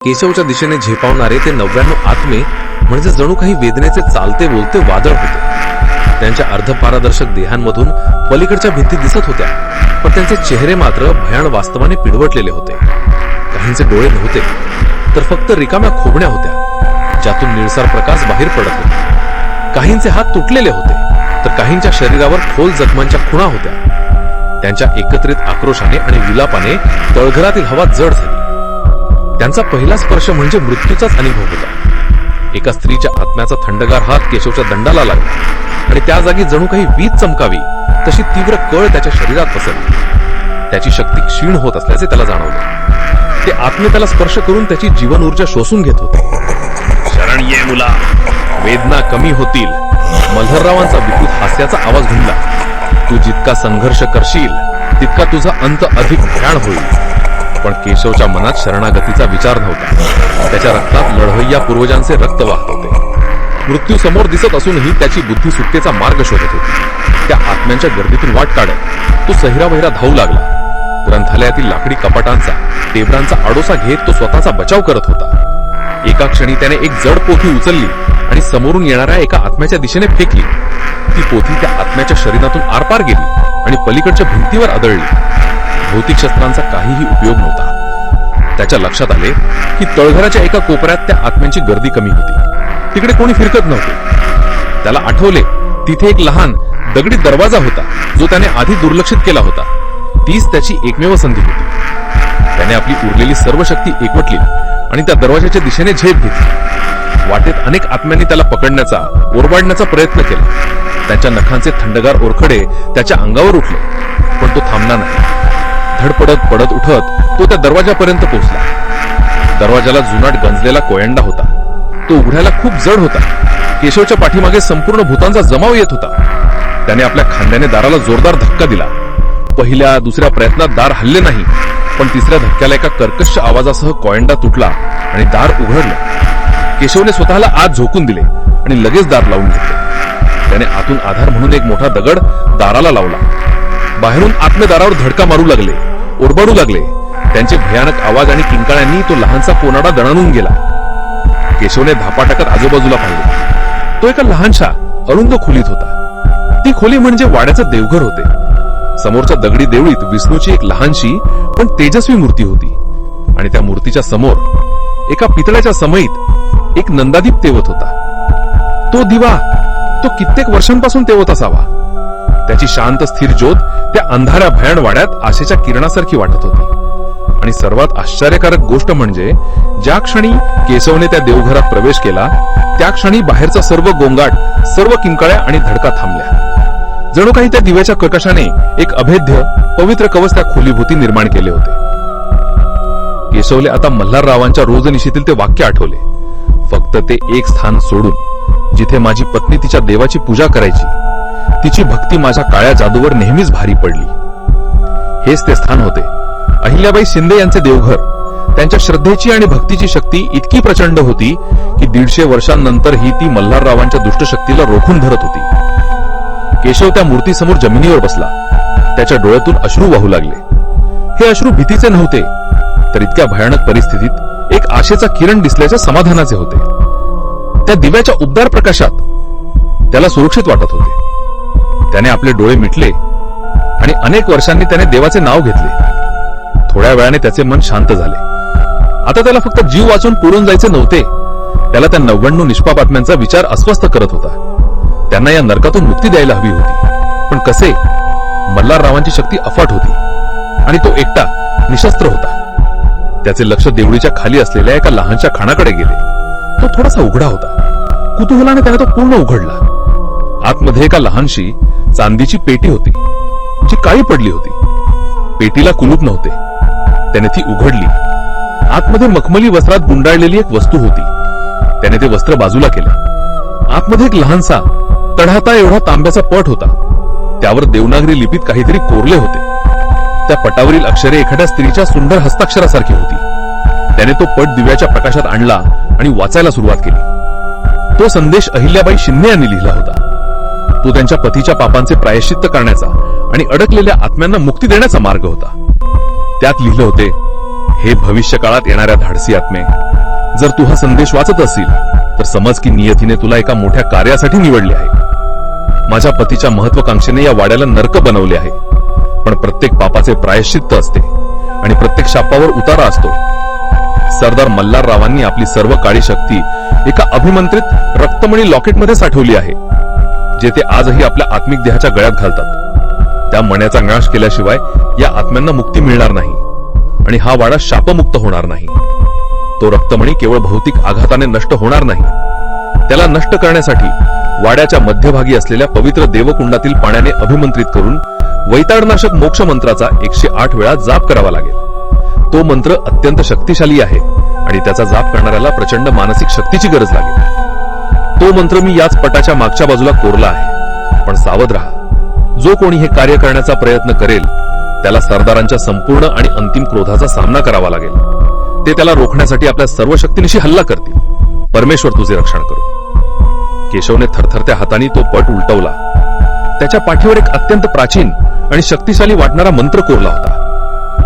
केशवच्या दिशेने झेपावणारे ते नव्याण्णव आत्मे म्हणजे जणू काही वेदनेचे चालते बोलते वादळ होते. त्यांच्या अर्धपारदर्शक देहांमधून पलीकडच्या भिंती दिसत होत्या पण त्यांचे चेहरे मात्र भयान वास्तवाने पिडवटलेले होते. काहींचे डोळे नव्हते तर फक्त रिकाम्या खोबण्या होत्या ज्यातून निळसार प्रकाश बाहेर पडत होता. काहींचे हात तुटलेले होते तर काहींच्या शरीरावर खोल जखमांच्या खुणा होत्या. त्यांच्या एकत्रित आक्रोशाने आणि विलापाने तळघरातील हवा जड झाली. त्यांचा पहिला स्पर्श म्हणजे मृत्यूचाच अनुभव होता. एका स्त्रीच्या आत्म्याचा थंडगार हात केशवच्या दंडाला लागला आणि त्या जागी जणू काही वीज चमकावी तशी तीव्र कळ त्याच्या शरीरात पसरली. त्याची शक्ती क्षीण होत असल्याचे त्याला जाणवले. ते आत्मे त्याला स्पर्श करून त्याची जीवन ऊर्जा शोषून घेत होते. शरण ये मुला वेदना कमी होतील. मल्हररावांचा विकृत हास्याचा आवाज घुमला. तू जितका संघर्ष करशील तितका तुझा अंत अधिक भयाण होईल. पण केशवच्या मनात शरणागतीचा विचार नव्हता. त्याच्या रक्तात लढवय्या पूर्वजांचे रक्त वाहत होते. मृत्यू समोर दिसत असूनही त्याची बुद्धी सुटकेचा मार्ग शोधत होती. त्या आत्म्यांच्या गर्दीतून वाट काढत तो सहिरावहिरा धावू लागला. ग्रंथालयातील लाकडी कपाटांचा टेबरांचा आडोसा घेत तो स्वतःचा बचाव करत होता. एका क्षणी त्याने एक जड पोथी उचलली. आणि समोरून येणाऱ्या एका आत्म्याच्या दिशेने फेकली. ती पोथी त्या आत्म्याच्या शरीरातून आरपार गेली आणि पलीकडच्या भिंतीवर आदळली. भौतिक शस्त्रांचा काहीही उपयोग नव्हता. त्याच्या लक्षात आले की तळघराच्या एका कोपऱ्यात त्या आत्म्यांची गर्दी कमी होती. तिकडे कोणी फिरकत नव्हते. त्याला आठवले तिथे एक लहान दगडी दरवाजा होता जो त्याने आधी दुर्लक्षित केला होता. तीच त्याची एकमेव संधी होती. त्याने आपली उरलेली सर्व शक्ती एकवटली आणि त्या दरवाजाच्या दिशेने झेप घेतली. वाटेत अनेक आत्म्यांनी त्याला पकडण्याचा ओरबाडण्याचा प्रयत्न केला. त्याच्या नखांचे थंडगार ओरखडे त्याच्या अंगावर उठले पण तो थांबला नाही. धडपडत पडत उठत तो त्या दरवाजापर्यंत पोहोचला. दरवाजाला जुनाट गंजलेला कोयंडा होता. तो उघडायला खूप जड होता. केशवच्या पाठीमागे संपूर्ण भूतांचा जमाव येत होता. त्याने आपल्या खांद्याने दाराला जोरदार धक्का दिला. पहिल्या दुसऱ्या प्रयत्नात दार हल्ले नाही पण तिसऱ्या धक्क्याला एका कर्कश आवाजासह कॉयंडा तुटला आणि दार उघडलं. केशवने स्वतःला आत झोकून दिले आणि लगेच दार लावून घेतले. त्याने आतून आधार म्हणून एक मोठा दगड दाराला लावला. बाहेरून आत्मे दारावर धडका मारू लागले ओरबाडू लागले. त्यांचे भयानक आवाज आणि किंकाळ्यांनी तो लहानसा कोनाडा दणानून गेला. केशवने धापा टाकत आजूबाजूला पाहिले. तो एका लहानशा अरुंद खोलीत होता. ती खोली म्हणजे वाड्याचं देवघर होते. समोरच्या दगडी देवळीत विष्णूची एक लहानशी पण तेजस्वी मूर्ती होती. आणि त्या मूर्तीच्या समोर एका पितळ्याच्या समईत एक नंदादीप तेवत होता. तो दिवा तो कित्येक वर्षांपासून तेवत असावा. त्याची शांत स्थिर ज्योत त्या अंधाऱ्या भयान वाड्यात आशेच्या किरणासारखी वाटत होती. आणि सर्वात आश्चर्यकारक गोष्ट म्हणजे ज्या क्षणी केशवने त्या देवघरात प्रवेश केला त्या क्षणी बाहेरचा सर्व गोंगाट सर्व किंकाळ्या आणि धडका थांबल्या. जणू काही त्या दिव्याच्या प्रकाशाने एक अभेद्य पवित्र कवच त्या खोलीभूती निर्माण केले होते. केशवले आता मल्हाररावांच्या रोजनिशीतील ते वाक्य आठवले. फक्त ते एक स्थान सोडून जिथे माझी पत्नी तिच्या देवाची पूजा करायची तिची भक्ती माझ्या काळ्या जादूवर नेहमीच भारी पडली. हेच ते स्थान होते. अहिल्याबाई शिंदे यांचे देवघर. त्यांच्या श्रद्धेची आणि भक्तीची शक्ती इतकी प्रचंड होती की दीडशे वर्षांनंतर ही ती मल्हाररावांच्या दुष्टशक्तीला रोखून धरत होती. केशव त्या मूर्तीसमोर जमिनीवर बसला. त्याच्या डोळ्यातून अश्रू वाहू लागले. हे अश्रू भीतीचे नव्हते तर इतक्या भयानक परिस्थितीत एक आशेचा किरण दिसल्याच्या समाधानाचे होते. त्या दिव्याच्या उबदार प्रकाशात त्याला सुरक्षित वाटत होते. त्याने आपले डोळे मिटले आणि अनेक वर्षांनी त्याने देवाचे नाव घेतले. थोड्या वेळाने त्याचे मन शांत झाले. आता त्याला फक्त जीव वाचून पुरून जायचे नव्हते. त्याला त्या नव्याण्णव निष्पा बातम्यांचा विचार अस्वस्थ करत होता. त्यांना या नरकातून मुक्ती द्यायला हवी होती. पण कसे? मल्हाररावांची शक्ती अफाट होती. आणि तो एकटा निशस्त्र होता. त्याचे लक्ष देवळीच्या खाली असलेल्या एका लहानशा खाणाकडे गेले. तो थोडासा उघडा होता. कुतूहलाने त्याने तो पूर्ण उघडला. आतमध्ये एका लहानशी चांदीची पेटी होती जी काळी पडली होती. पेटीला कुलूप नव्हते. त्याने ती उघडली. आतमध्ये मखमली वस्त्रात गुंडाळलेली एक वस्तू होती. त्याने ते वस्त्र बाजूला केले. आतमध्ये एक लहानसा तढाता एवढा तांब्याचा पट होता. त्यावर देवनागरी लिपीत काहीतरी कोरले होते. त्या पटावरील अक्षरे एखाद्या स्त्रीच्या सुंदर हस्ताक्षरासारखी होती. त्याने तो पट दिव्याच्या प्रकाशात आणला आणि वाचायला सुरुवात केली. तो संदेश अहिल्याबाई शिंदे यांनी लिहिला होता. तो त्यांच्या पतीच्या पापांचे प्रायश्चित्त करण्याचा आणि अडकलेल्या आत्म्यांना मुक्ती देण्याचा मार्ग होता. त्यात लिहिलं होते हे भविष्य काळात येणाऱ्या धाडसी आत्मे जर तू हा संदेश वाचत असेल तर समज की नियतीने तुला एका मोठ्या कार्यासाठी निवडले आहे. माझ्या पतीच्या महत्वाकांक्षेने या वाड्याला नरक बनवले आहे. पण प्रत्येक पापाचे प्रायश्चित्त असते आणि प्रत्येक शापावर उतारा असतो. सरदार मल्हाररावांनी आपली सर्व काळी शक्ती एका अभिमंत्रित रक्तमणी लॉकेटमध्ये साठवली आहे जे ते आजही आपल्या आत्मिक देहाच्या गळ्यात घालतात. त्या मण्याचा नाश केल्याशिवाय या आत्म्यांना मुक्ती मिळणार नाही आणि हा वाडा शापमुक्त होणार नाही. तो रक्तमणी केवळ भौतिक आघाताने नष्ट होणार नाही. त्याला नष्ट करण्यासाठी वाड्याच्या मध्यभागी असलेल्या पवित्र देवकुंडातील पाण्याने अभिमंत्रित करून वैताडनाशक मोक्ष मंत्राचा एकशे आठ वेळा जाप करावा लागेल. तो मंत्र अत्यंत शक्तिशाली आहे आणि त्याचा जाप करणाऱ्याला प्रचंड मानसिक शक्तीची गरज लागेल. तो मंत्र मी याच पटाच्या मागच्या बाजूला कोरला आहे. पण सावध राहा. जो कोणी हे कार्य करण्याचा प्रयत्न करेल त्याला सरदारांच्या संपूर्ण आणि अंतिम क्रोधाचा सामना करावा लागेल. ते त्याला रोखण्यासाठी आपल्या सर्व शक्तीनिशी हल्ला करतील. परमेश्वर तुझे रक्षण करू. केशवने थरथरत्या हाताने तो पट उलटवला. त्याच्या पाठीवर एक अत्यंत प्राचीन आणि शक्तिशाली वाटणारा मंत्र कोरला होता.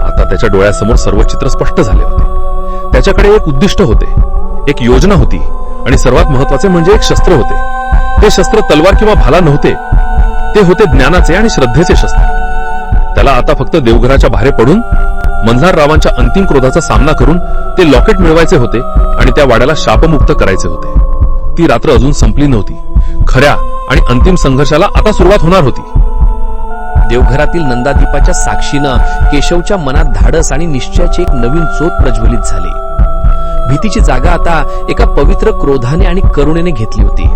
आता त्याच्या डोळ्यासमोर सर्व चित्र स्पष्ट झाले होते. त्याच्याकडे एक उद्दिष्ट होते. एक योजना होती आणि सर्वात महत्त्वाचे म्हणजे एक शस्त्र होते. ते शस्त्र तलवार किंवा भाला नव्हते. ते होते ज्ञानाचे आणि श्रद्धेचे शस्त्र. त्याला आता फक्त देवघराच्या बाहेर पडून मल्हार रावांच्या अंतिम क्रोधाचा सामना करून ते लॉकेट मिळवायचे होते आणि त्या वाड्याला शापमुक्त करायचे होते. ती रात्र अजून संपली नव्हती. खऱ्या आणि अंतिम संघर्षाला आता सुरुवात होणार होती. देवघरातील नंदादीपाच्या साक्षीनं केशवच्या मनात धाडस आणि निश्चयाची एक नवीन चोत प्रज्वलित झाली. भीतीची जागा आता एका पवित्र क्रोधाने आणि करुणेने घेतली होती.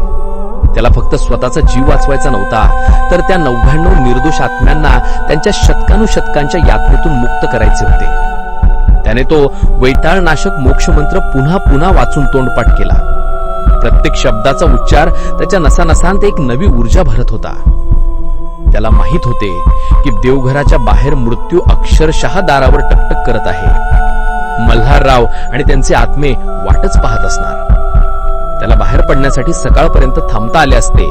त्याला फक्त स्वतःचा जीव वाचवायचा नव्हता तर त्या नव्याण्णव निर्दोष आत्म्यांना त्यांच्या शतकानुशतकांच्या यातनेतून मुक्त करायचे होते. त्याने तो वैताळनाशक मोक्षमंत्र पुन्हा पुन्हा वाचून तोंडपाठ केला. प्रत्येक शब्दाचा उच्चार त्याच्या नसानसांत एक नवी ऊर्जा भरत होता. त्याला माहीत होते की देवघराच्या बाहेर मृत्यू अक्षरशः दारावर टकटक करत आहे. मल्हारराव आणि त्यांचे आत्मे वाटच पाहत असणार. त्याला बाहेर पडण्यासाठी सकाळपर्यंत थांबता आले असते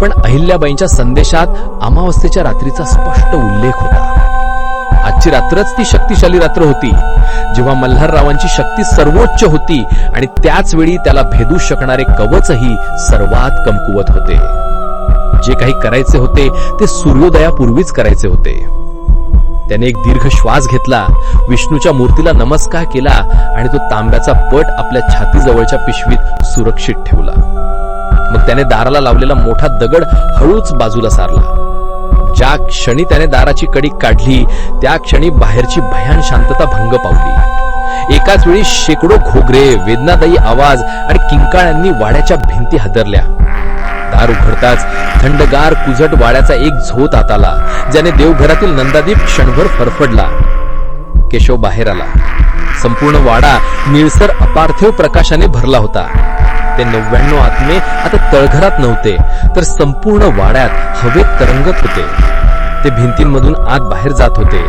पण अहिल्याबाईंच्या संदेशात अमावस्येच्या रात्रीचा स्पष्ट उल्लेख होता. आजची रात्रच ती शक्तिशाली रात्र होती. जेव्हा मल्हाररावांची शक्ती सर्वोच्च होती आणि त्याच वेळी त्याला भेदू शकणारे कवचही सर्वात कमकुवत होते. जे काही करायचे होते ते सूर्योदयापूर्वीच करायचे होते. त्याने एक दीर्घ श्वास घेतला विष्णूच्या मूर्तीला नमस्कार केला आणि तो तांब्याचा पट आपल्या छातीजवळच्या पिशवीत सुरक्षित ठेवला. मग त्याने दाराला लावलेला मोठा दगड हळूच बाजूला सारला. ज्या क्षणी त्याने दाराची कडी काढली त्या क्षणी बाहेरची भयान शांतता भंग पावली. एकाच वेळी शेकडो घोगरे वेदनादायी आवाज आणि किंकाळ्यांनी वाड्याच्या भिंती हादरल्या. दार उघडताच थंडगार कुजट वाड्याचा एक झोत आत आला ज्याने देवघरातील नंदादीप क्षणभर फरफडला. केशव बाहेर आला. संपूर्ण वाडा निळसर अपार्थिव प्रकाशाने भरला होता. ते नव्याण्णव आत्मे आता तळघरात नव्हते तर संपूर्ण वाड्यात हवेत तरंगत होते. ते भिंतींमधून आत बाहेर जात होते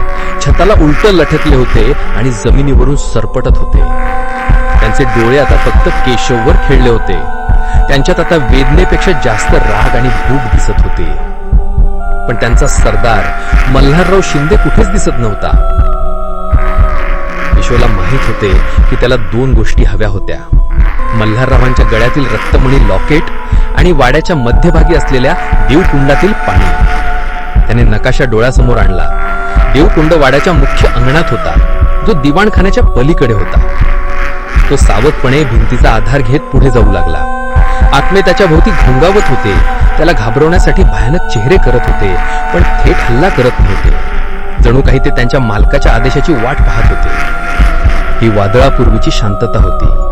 छताला उलट लटकले होते आणि जमिनीवरून सरपटत होते. त्यांचे डोळे आता फक्त केशववर खेळले होते. त्यांच्यात आता वेदनेपेक्षा जास्त राग आणि भूक दिसत होते. पण त्यांचा सरदार मल्हारराव शिंदे कुठेच दिसत नव्हता. केशवला माहीत होते की त्याला दोन गोष्टी हव्या होत्या. मल्हाररावांच्या गळ्यातील रक्तमणी लॉकेट आणि वाड्याच्या मध्यभागी असलेल्या देवकुंडातील पाणी. त्याने नकाशा डोळ्यासमोर आणला. देवकुंड वाड्याच्या मुख्य अंगणात होता. जो दिवाणखान्याच्या पलीकडे होता. तो सावधपणे भिंतीचा आधार घेत पुढे जाऊ लागला. आत्मे त्याच्या भोवती घोंगावत होते. त्याला घाबरवण्यासाठी भयानक चेहरे करत होते पण थेट हल्ला करत नव्हते. जणू काही ते त्यांच्या मालकाच्या आदेशाची वाट पाहत होते. ही वादळापूर्वीची शांतता होती.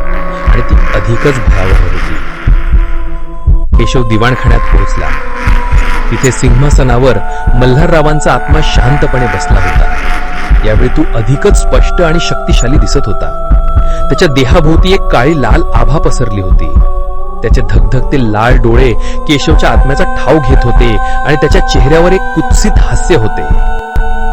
ती अधिकच भयावह होती. केशव दिवाणखान्यात पोहोचला. तिथे सिंहासनावर मल्हाररावांचा आत्मा शांतपणे बसला होता. यावेळी तो अधिकच स्पष्ट आणि शक्तिशाली दिसत होता. त्याच्या देहाभोवती एक काळी लाल आभा पसरली होती. त्याचे धगधगते लाल डोळे केशवच्या आत्म्याचा ठाव घेत होते आणि त्याच्या चेहऱ्यावर एक कुत्सित हास्य होते.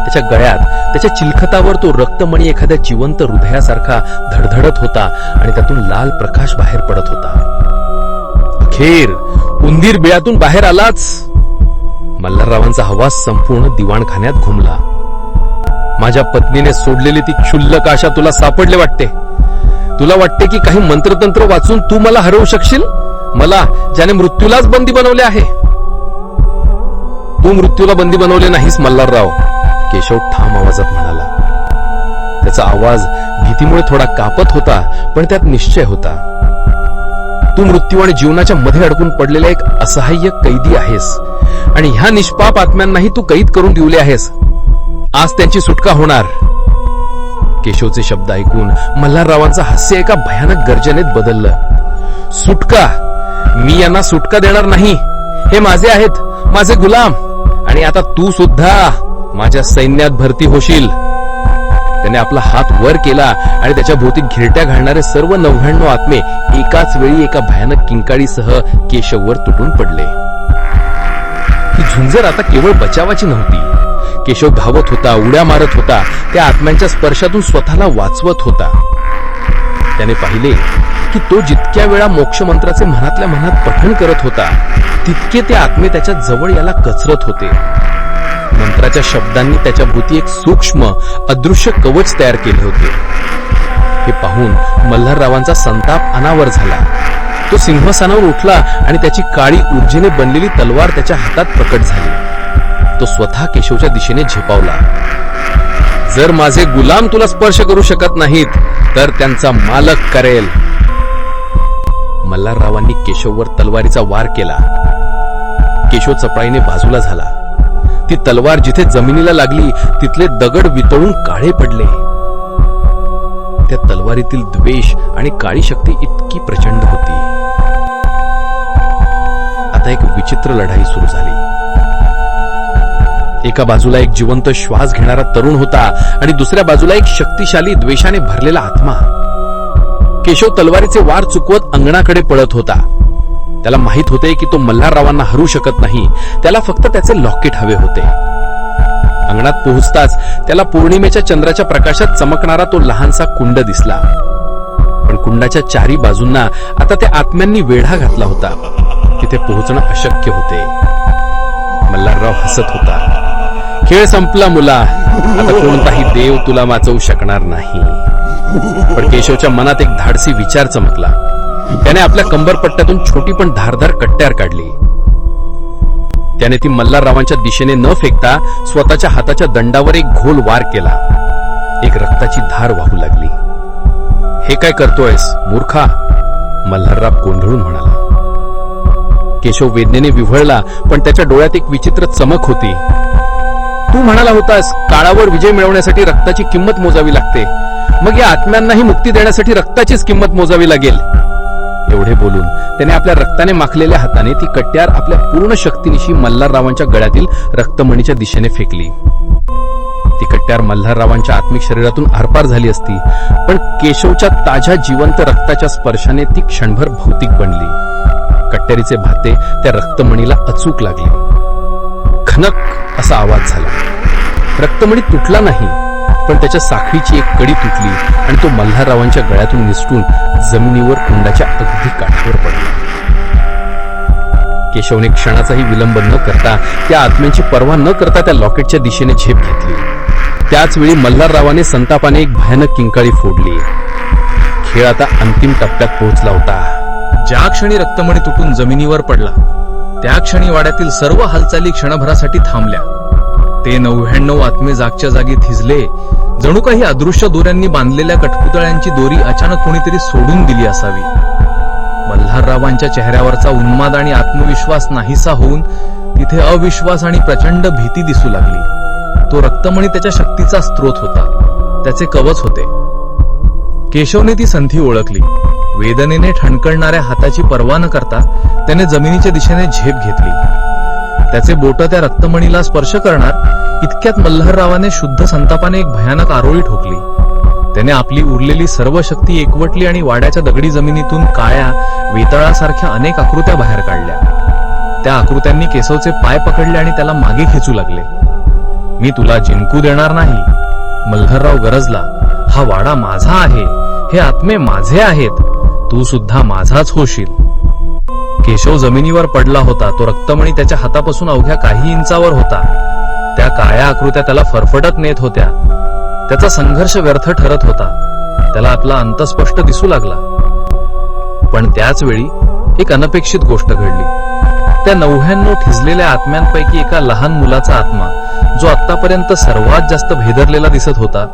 त्याच्या गळ्यात त्याच्या चिलखतावर तो रक्तमणी एखाद्या जिवंत हृदयासारखा धडधडत होता आणि त्यातून लाल प्रकाश बाहेर पडत होता. अखेर उंदीर बिळातून बाहेर आलाच. मल्हाररावांचा आवाज संपूर्ण दिवाणखान्यात घुमला. माझ्या पत्नीने सोडलेली ती क्षुल्लक आशा तुला सापडले वाटते. तुला वाटते की काही मंत्रतंत्र वाचून तू मला हरवू शकशील? मला ज्याने मृत्यूलाच बंदी बनवले आहे. तू मृत्यूला बंदी बनवले नाहीस मल्हारराव. केशव ठाम आवाजात म्हणाला. त्याचा आवाज भीतीमुळे थोडा कापत होता पण त्यात निश्चय होता. तू मृत्यू आणि जीवनाच्या मध्ये अडकून पडलेला एक असहाय्य कैदी आहेस. आणि ह्या निष्पाप आत्म्यांनाही तू कैद करून ठेवले आहेस. आज त्यांची सुटका होणार. केशवचे शब्द ऐकून मल्हाररावांचं हास्य एका भयानक गर्जनेत बदललं. सुटका? मी यांना सुटका देणार नाही. हे माझे आहेत. माझे गुलाम. आणि आता तू सुद्धा. माझ्या सैन्यात भरती होशील. त्याने आपला हात वर केला आणि त्याच्या भोवती घिरट्या घालणारे सर्व नव्याण्णव आत्मे एकाच वेळी एका भयानक किंकाळीसह केशववर तुटून पडले. ही झुंजर आता केवळ बचावाची नव्हती. केशव धावत होता उड्या मारत होता त्या आत्म्यांच्या स्पर्शातून स्वतःला वाचवत होता. त्याने पाहिले की तो जितक्या वेळा मोक्षमंत्राचे मनातल्या मनात पठण करत होता तितके ते आत्मे त्याच्याजवळ याला कचरत होते. मंत्राच्या शब्दांनी त्याच्या भोवती एक सूक्ष्म अदृश्य कवच तयार केले होते. हे पाहून मल्हाररावांचा संताप अनावर झाला. तो सिंहासनावर उठला आणि त्याची काळी ऊर्जेने बनलेली तलवार त्याच्या हातात प्रकट झाली. तो स्वतः केशवच्या दिशेने झेपावला. जर माझे गुलाम तुला स्पर्श करू शकत नाहीत तर त्यांचा मालक करेल. मल्हाररावांनी केशववर तलवारीचा वार केला. केशव चपळाईने बाजूला झाला. ती तलवार जिथे जमिनीला लागली तिथले दगड वितळून काळे पडले. त्या तलवारीतील द्वेष आणि काळी शक्ती इतकी प्रचंड होती. आता एक विचित्र लढाई सुरू झाली. एका बाजूला एक जिवंत श्वास घेणारा तरुण होता आणि दुसऱ्या बाजूला एक शक्तिशाली द्वेषाने भरलेला आत्मा. केशव तलवारीचे वार चुकवत अंगणाकडे पळत होता. त्याला माहीत होते की तो मल्हाररावांना हरू शकत नाही. त्याला फक्त त्याचे लॉकेट हवे होते. अंगणात पोहोचताच त्याला पौर्णिमेच्या चंद्राच्या प्रकाशात चमकणारा तो लहानसा कुंड दिसला. पण कुंडाच्या चारी बाजूंना आता त्या आत्म्यांनी वेढा घातला होता तिथे पोहोचणं अशक्य होते. मल्हारराव हसत होता. खेळ संपला मुला. आता कोणताही देव तुला वाचवू शकणार नाही. पण केशवच्या मनात एक धाडसी विचार चमकला. त्याने आपल्या कंबरपट्ट्यातून छोटी पण धारधार कट्ट्यार काढली. त्याने ती मल्हाररावांच्या दिशेने न फेकता स्वतःच्या हाताच्या दंडावर एक घोल वार केला. एक रक्ताची धार वाहू लागली. हे काय करतोयस मूर्खा? मल्हारराव गोंधळून म्हणाला. केशव वेदनेने विव्हळला पण त्याच्या डोळ्यात एक विचित्र चमक होती. तू म्हणाला होतास काळावर विजय मिळवण्यासाठी रक्ताची किंमत मोजावी लागते. मग या आत्म्यांनाही मुक्ती देण्यासाठी रक्ताचीच किंमत मोजावी लागेल. एवढे बोलून. त्याने आपल्या रक्ताने माखलेल्या हाताने ती कट्ट्यार आपल्या पूर्ण शक्तीनिशी मल्हाररावांच्या गळ्यातील रक्तमणीच्या दिशेने फेकली. ती कट्ट्यार मल्हाररावांच्या आत्मिक शरीरातून आरपार झाली असती पण केशवच्या ताज्या जिवंत रक्ताच्या स्पर्शाने ती क्षणभर भौतिक बनली. कट्ट्यारीचे भाते त्या रक्तमणीला अचूक लागले. खनक असा आवाज झाला. रक्तमणी तुटला नाही पण त्याच्या साखळीची एक कडी तुटली आणि तो मल्हाररावांच्या गळ्यातून निसटून जमिनीवर कुंडाच्या अगदी काठावर पडला. केशवने क्षणाचाही विलंब न करता त्या आत्म्यांची पर्वा न करता त्या लॉकेटच्या दिशेने झेप घेतली. त्याच वेळी मल्हाररावाने संतापाने एक भयानक किंकाळी फोडली. खेळ आता अंतिम टप्प्यात पोहोचला होता. ज्या क्षणी रक्तमणी तुटून जमिनीवर पडला त्या क्षणी वाड्यातील सर्व हालचाली क्षणभरासाठी थांबल्या. ते नव्याण्णव आत्मे जागच्या जागी थिजले. जणू काही अदृश्य दोऱ्यांनी बांधलेल्या कठपुतळ्यांची दोरी अचानक कोणीतरी सोडून दिली असावी. मल्हाररावांच्या चेहऱ्यावरचा उन्माद आणि आत्मविश्वास नाहीसा होऊन तिथे अविश्वास आणि प्रचंड भीती दिसू लागली. तो रक्तमणी त्याच्या शक्तीचा स्रोत होता. त्याचे कवच होते. केशवने ती संधी ओळखली. वेदनेने ठणकळणाऱ्या हाताची पर्वा न करता त्याने जमिनीच्या दिशेने झेप घेतली. त्याचे बोट त्या रक्तमणीला स्पर्श करणार इतक्यात मल्हाररावाने शुद्ध संतापाने एक भयानक आरोळी ठोकली. त्याने आपली उरलेली सर्व शक्ती एकवटली आणि वाड्याच्या दगडी जमिनीतून काळ्या वेताळासारख्या अनेक आकृत्या बाहेर काढल्या. त्या आकृत्यांनी केशवचे पाय पकडले आणि त्याला मागे खेचू लागले. मी तुला जिंकू देणार नाही. मल्हारराव गरजला हा वाडा माझा आहे. हे आत्मे माझे आहेत. तू सुद्धा माझाच होशील. केशव जमिनीवर पडला होता. तो रक्तमणी त्याच्या हातापासून अवघ्या काही इंचावर होता. त्या काळ्या आकृत्या त्याला फरफटत नेत होत्या. त्याचा संघर्ष व्यर्थ ठरत होता. त्याला आपला अंत स्पष्ट दिसू लागला. पण त्याच वेळी एक अनपेक्षित गोष्ट घडली. त्या नव्याण्णव ठिजलेल्या आत्म्यांपैकी एका लहान मुलाचा आत्मा जो आतापर्यंत सर्वात जास्त भेदरलेला दिसत होता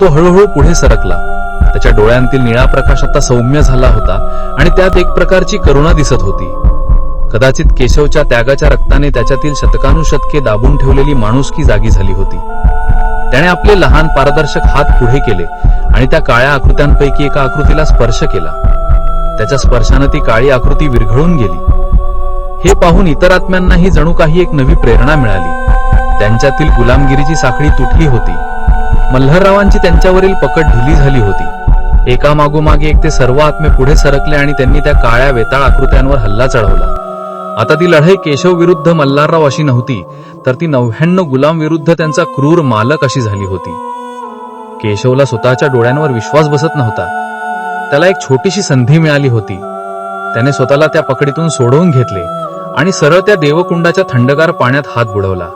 तो हळूहळू पुढे सरकला. त्याच्या डोळ्यांतील निळा प्रकाश आता सौम्य झाला होता आणि त्यात एक प्रकारची करुणा दिसत होती. कदाचित केशवच्या त्यागाच्या रक्ताने त्याच्यातील शतकानुशतके दाबून ठेवलेली माणुसकी जागी झाली होती. त्याने आपले लहान पारदर्शक हात पुढे केले आणि त्या काळ्या आकृत्यांपैकी एका आकृतीला स्पर्श केला. त्याच्या स्पर्शानं ती काळी आकृती विरघळून गेली. हे पाहून इतर आत्म्यांनाही जणू काही एक नवी प्रेरणा मिळाली. त्यांच्यातील गुलामगिरीची साखळी तुटली होती. मल्हाररावांची त्यांच्यावरील पकड ढिली झाली होती. एकामागोमागे एक ते सर्व आत्मे पुढे सरकले आणि त्यांनी त्या काळ्या वेताळ आकृत्यांवर हल्ला चढवला. आता ती लढाई केशव विरुद्ध मल्हारराव अशी नव्हती तर ती नव्याण्णव गुलाम विरुद्ध त्यांचा क्रूर मालक अशी झाली होती. केशवला स्वतःच्या डोळ्यांवर विश्वास बसत नव्हता. त्याला एक छोटीशी संधी मिळाली होती. त्याने स्वतःला त्या पकडीतून सोडवून घेतले आणि सरळ त्या देवकुंडाच्या थंडगार पाण्यात हात बुडवला.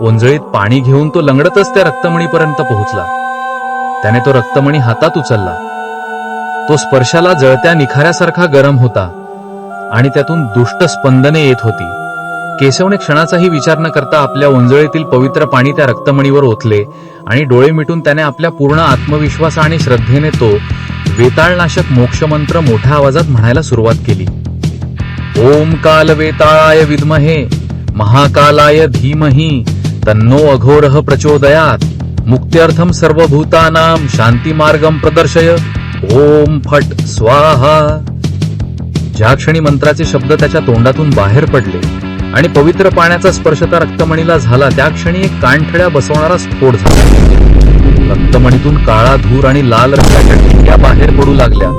ओंजळीत पाणी घेऊन तो लंगडतच त्या रक्तमणीपर्यंत पोहोचला. त्याने तो रक्तमणी हातात उचलला. तो स्पर्शाला जळत्या निखाऱ्यासारखा गरम होता आणि त्यातून दुष्ट स्पंदने येत होती. केशवने क्षणाचाही विचार न करता आपल्या ओंजळीतील पवित्र पाणी त्या रक्तमणीवर ओतले आणि डोळे मिटून त्याने आपल्या पूर्ण आत्मविश्वास आणि श्रद्धेने तो वेताळनाशक मोक्षमंत्र मोठ्या आवाजात म्हणायला सुरुवात केली. ओम काल वेताळाय विद्महे महाकालाय धीमही तन्नो अघोरः प्रचोदयात मुक्त्यर्थम सर्वभूतानां शांती मार्गम प्रदर्शय ओम फट स्वाहा. ज्या क्षणी मंत्राचे शब्द त्याच्या तोंडातून बाहेर पडले आणि पवित्र पाण्याचा स्पर्श त्या रक्तमणीला झाला त्या क्षणी एक कानठड्या बसवणारा स्फोट झाला. रक्तमणीतून काळा धूर आणि लाल रंगाच्या बाहेर पडू लागल्या.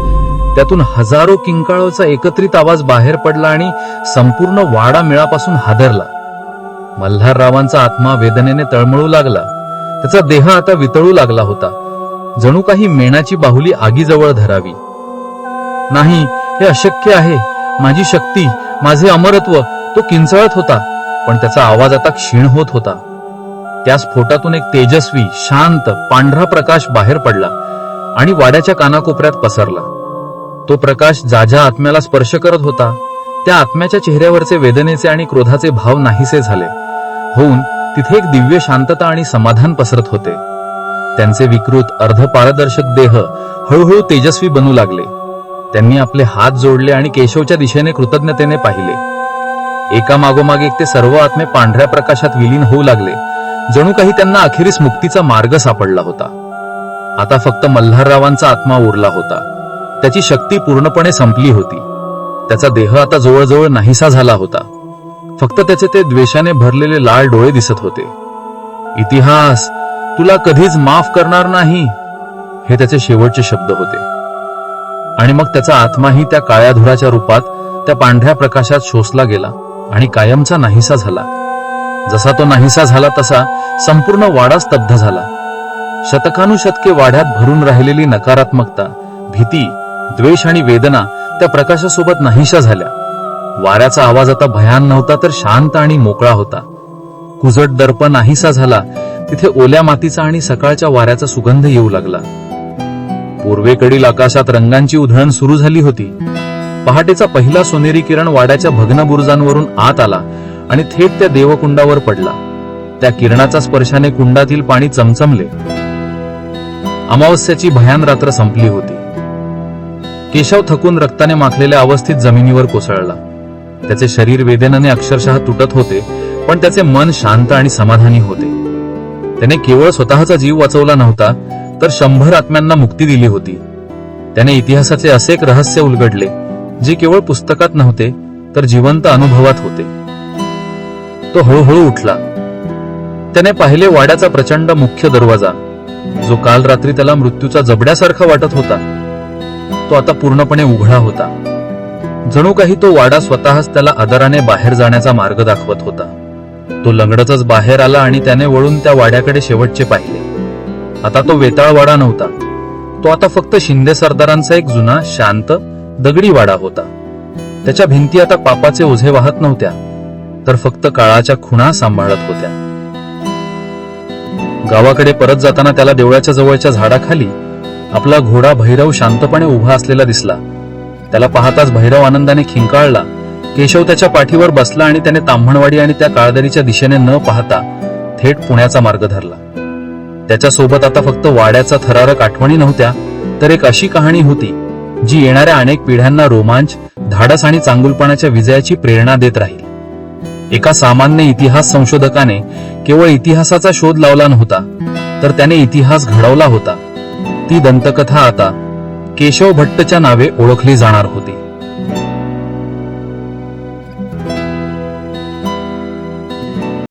त्यातून हजारो किंकाळोचा एकत्रित आवाज बाहेर पडला आणि संपूर्ण वाडा मिळापासून हादरला. मल्हाररावांचा आत्मा वेदनेने तळमळू लागला. त्याचा देह आता वितळू लागला होता. जणू काही मेणाची बाहुली आगीजवळ धरावी. नाही हे अशक्य आहे. माझी शक्ती माझे अमरत्व तो किंचळत होता पण त्याचा आवाज आता क्षीण होत होता. त्या स्फोटातून एक तेजस्वी शांत पांढरा प्रकाश बाहेर पडला आणि वाड्याच्या कानाकोपऱ्यात पसरला. तो प्रकाश जाजा ज्या आत्म्याला स्पर्श करत होता. त्या आत्म्याच्या चेहऱ्यावरचे वेदनेचे आणि क्रोधाचे भाव नाहीसे झाले. होऊन तिथे एक दिव्य शांतता आणि समाधान पसरत होते. त्यांचे विकृत अर्धपारदर्शक देह हळूहळू तेजस्वी बनू लागले. त्यांनी आपले हात जोडले आणि केशवच्या दिशेने कृतज्ञतेने पाहिले. एका मागोमाग एक ते सर्व आत्मे पांढऱ्या प्रकाशात विलीन होऊ लागले. जणू काही त्यांना अखेरीस मुक्तीचा मार्ग सापडला होता. आता फक्त मल्हाररावांचा आत्मा उरला होता. त्याची शक्ती पूर्णपणे संपली होती. त्याचा देह आता जवळजवळ नाहीसा झाला होता. फक्त त्याचे ते द्वेषाने भरलेले लाल डोळे दिसत होते. इतिहास तुला कधीच माफ करणार नाही हे त्याचे शेवटचे शब्द होते. आणि मग त्याचा आत्माही त्या काळ्या धुराच्या रूपात त्या पांढऱ्या प्रकाशात शोषला गेला आणि कायमचा नाहीसा झाला. जसा तो नाहीसा झाला तसा संपूर्ण वाडा स्तब्ध झाला. शतकानुशतके वाड्यात भरून राहिलेली नकारात्मकता भीती द्वेष आणि वेदना त्या प्रकाशासोबत नाहीशा झाल्या. वाऱ्याचा आवाज आता भयान नव्हता तर शांत आणि मोकळा होता. कुजट दर्प नाहीसा झाला तिथे ओल्या मातीचा आणि सकाळच्या वाऱ्याचा सुगंध येऊ लागला. पूर्वेकडील आकाशात रंगांची उधळण सुरू झाली होती. पहाटेचा पहिला सोनेरी किरण वाड्याच्या भग्न बुरुजांवरून आत आला आणि थेट त्या देवकुंडावर पडला. त्या किरणाचा स्पर्शाने कुंडातील पाणी चमचमले. अमावस्याची भयान रात्र संपली होती. केशव थकून रक्ताने माखलेल्या अवस्थेत जमिनीवर कोसळला. त्याचे शरीर वेदनाने अक्षरशः तुटत होते. पण त्याचे मन शांत आणि समाधानी होते. त्याने केवळ स्वतःचा जीव वाचवला नव्हता तर शंभर आत्म्यांना मुक्ती दिली होती. त्याने इतिहासाचे असे एक रहस्य उलगडले जे केवळ पुस्तकात नव्हते तर जिवंत अनुभवात होते. तो हळूहळू उठला. त्याने पाहिले वाड्याचा प्रचंड मुख्य दरवाजा जो काल रात्री त्याला मृत्यूचा जबड्यासारखा वाटत होता. तो आता पूर्णपणे उघडा होता. जणू काही तो वाडा स्वतःच त्याला आदराने बाहेर जाण्याचा मार्ग दाखवत होता. तो लंगडतच बाहेर आला आणि त्याने वळून त्या वाड्याकडे शेवटचे पाहिले. आता तो वेताळ वाडा नव्हता. तो आता फक्त शिंदे सरदारांचा एक जुना शांत दगडी वाडा होता. त्याच्या भिंती आता पापाचे ओझे वाहत नव्हत्या तर फक्त काळाच्या खुणा सांभाळत होत्या. गावाकडे परत जाताना त्याला देवळाच्या जवळच्या झाडाखाली आपला घोडा भैरव शांतपणे उभा असलेला दिसला. त्याला पाहताच भैरव आनंदाने खिंकाळला. केशव त्याच्या पाठीवर बसला आणि त्याने ताम्हणवाडी आणि त्या काळदरीच्या दिशेने न पाहता थेट पुण्याचा मार्ग धरला. त्याच्यासोबत आता फक्त वाड्याचा थरारक आठवणी नव्हत्या तर एक अशी कहाणी होती जी येणाऱ्या अनेक पिढ्यांना रोमांच धाडस आणि चांगुलपणाच्या विजयाची प्रेरणा देत राहील. एका सामान्य इतिहास संशोधकाने केवळ इतिहासाचा शोध लावला नव्हता तर त्याने इतिहास घडवला होता. ती दंतकथा आता केशव भट्टच्या नावे ओळखली जाणार होती.